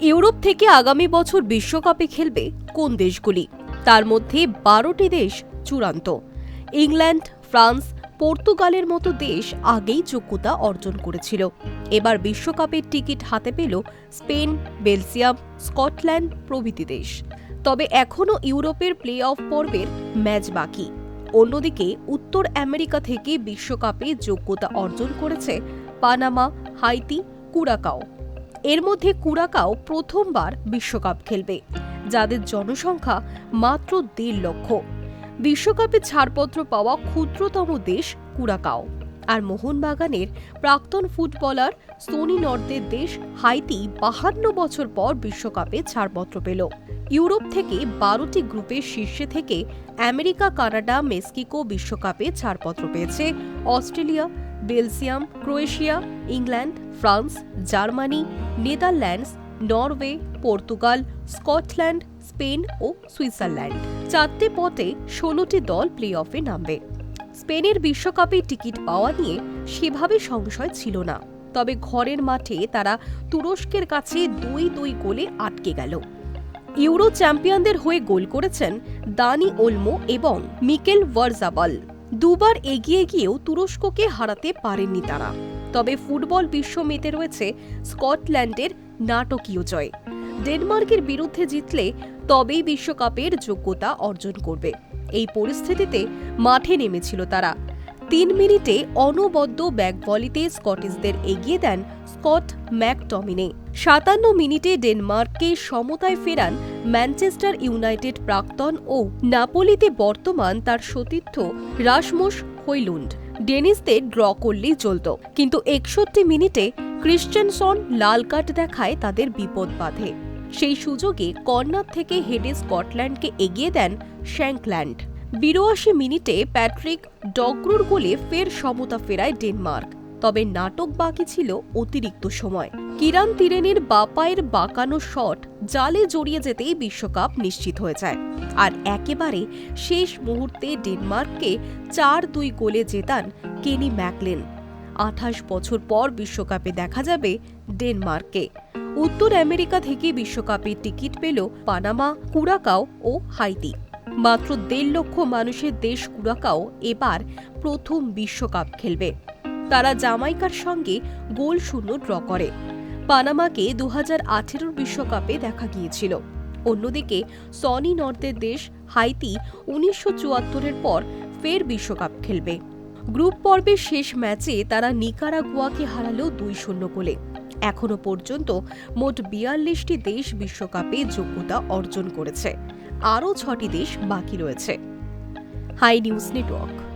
Europe থেকে আগামী বছর বিশ্বকাপে খেলবে কোন দেশগুলি? তার মধ্যে বারোটি দেশ চূড়ান্ত। ইংল্যান্ড, ফ্রান্স, পর্তুগালের মতো দেশ আগেই যোগ্যতা অর্জন করেছিল। এবার বিশ্বকাপের টিকিট হাতে পেল স্পেন, বেলজিয়াম, স্কটল্যান্ড প্রভৃতি দেশ। তবে এখনও ইউরোপের প্লে অফ পর্বের ম্যাচ বাকি। অন্যদিকে উত্তর আমেরিকা থেকে বিশ্বকাপে যোগ্যতা অর্জন করেছে পানামা, হাইতি, কুরাকাও। এর মধ্যে কুরাকাও প্রথমবার বিশ্বকাপ খেলবে, যাদের জনসংখ্যা মাত্র দেড় লক্ষ। বিশ্বকাপে ছাড়পত্র পাওয়া ক্ষুদ্রতম দেশ কুরাকাও আর মোহনবাগানের প্রাক্তন ফুটবলার সোনি নর্দের দেশ হাইতি বাহান্ন বছর পর বিশ্বকাপে ছাড়পত্র পেল। ইউরোপ থেকে বারোটি গ্রুপের শীর্ষে থেকে আমেরিকা, কানাডা, মেক্সিকো বিশ্বকাপে ছাড়পত্র পেয়েছে। Australia Belgium, Croatia, England, France, Germany, Netherlands, Norway, Portugal, Scotland, Spain ও সুইজারল্যান্ড। চারটে পথে ষোলোটি দল প্লে অফে নামবে। স্পেনের বিশ্বকাপে টিকিট পাওয়া নিয়ে সেভাবে সংশয় ছিল না। তবে ঘরের মাঠে তারা তুরস্কের কাছে দুই দুই গোলে আটকে গেল। ইউরো চ্যাম্পিয়নদের হয়ে গোল করেছেন দানি ওলমো এবং মিকেল ওয়ারজাবাল। দুবার এগিয়ে গিয়েও তুরস্ককে হারাতে পারেননি তারা। তবে ফুটবল বিশ্ব মেতে রয়েছে স্কটল্যান্ডের নাটকীয় জয়। ডেনমার্কের বিরুদ্ধে জিতলে তবেই বিশ্বকাপের যোগ্যতা অর্জন করবে। এই পরিস্থিতিতে মাঠে নেমেছিল তারা। তিন মিনিটে অনবদ্য ব্যাক ভলিতে স্কটিশদের এগিয়ে দেন স্কট ম্যাকটমিনে। সাতান্ন মিনিটে ডেনমার্ককে সমতায় ফেরান ম্যানচেস্টার ইউনাইটেড প্রাক্তন ও নাপোলিতে বর্তমান তার সতীর্থ রাসমোস হৈলুন্ড ডেনিসদের ড্র করলেই চলত, কিন্তু একষট্টি মিনিটে ক্রিশ্চিয়ানসন লাল কার্ড দেখায় তাদের বিপদ বাঁধে। সেই সুযোগে কর্নার থেকে হেডে স্কটল্যান্ডকে এগিয়ে দেন শ্যাঙ্কল্যান্ড বিরাশি মিনিটে প্যাট্রিক ডগ্রুর গোলে ফের সমতা ফেরায় ডেনমার্ক। তবে নাটক বাকি ছিল অতিরিক্ত সময়। কিরান তিরেনের বাপায়ের বাঁকানো শট জালে জড়িয়ে যেতেই বিশ্বকাপ নিশ্চিত হয়ে যায়। আর একেবারে শেষ মুহূর্তে ডেনমার্ককে চার দুই গোলে জেতান কেনি ম্যাকলেন। আঠাশ বছর পর বিশ্বকাপে দেখা যাবে ডেনমার্ককে। উত্তর আমেরিকা থেকে বিশ্বকাপের টিকিট পেল পানামা, কুরাকাও ও হাইতি। মাত্র দেড় লক্ষ মানুষের দেশ কুরাকাও এবার প্রথম বিশ্বকাপ খেলবে। তারা জামাইকার সঙ্গে গোল শূন্য ড্র করে। পানামাকে দু হাজার বিশ্বকাপে দেখা গিয়েছিল। অন্যদিকে সনি নর্দের দেশ হাইতি উনিশশো চুয়াত্তরের পর ফের বিশ্বকাপ খেলবে। গ্রুপ পর্বের শেষ ম্যাচে তারা নিকারাগুয়াকে হারালো দুই শূন্য গোলে। এখনও পর্যন্ত মোট বিয়াল্লিশটি দেশ বিশ্বকাপে যোগ্যতা অর্জন করেছে। আরও ছটি দেশ বাকি রয়েছে। High news network.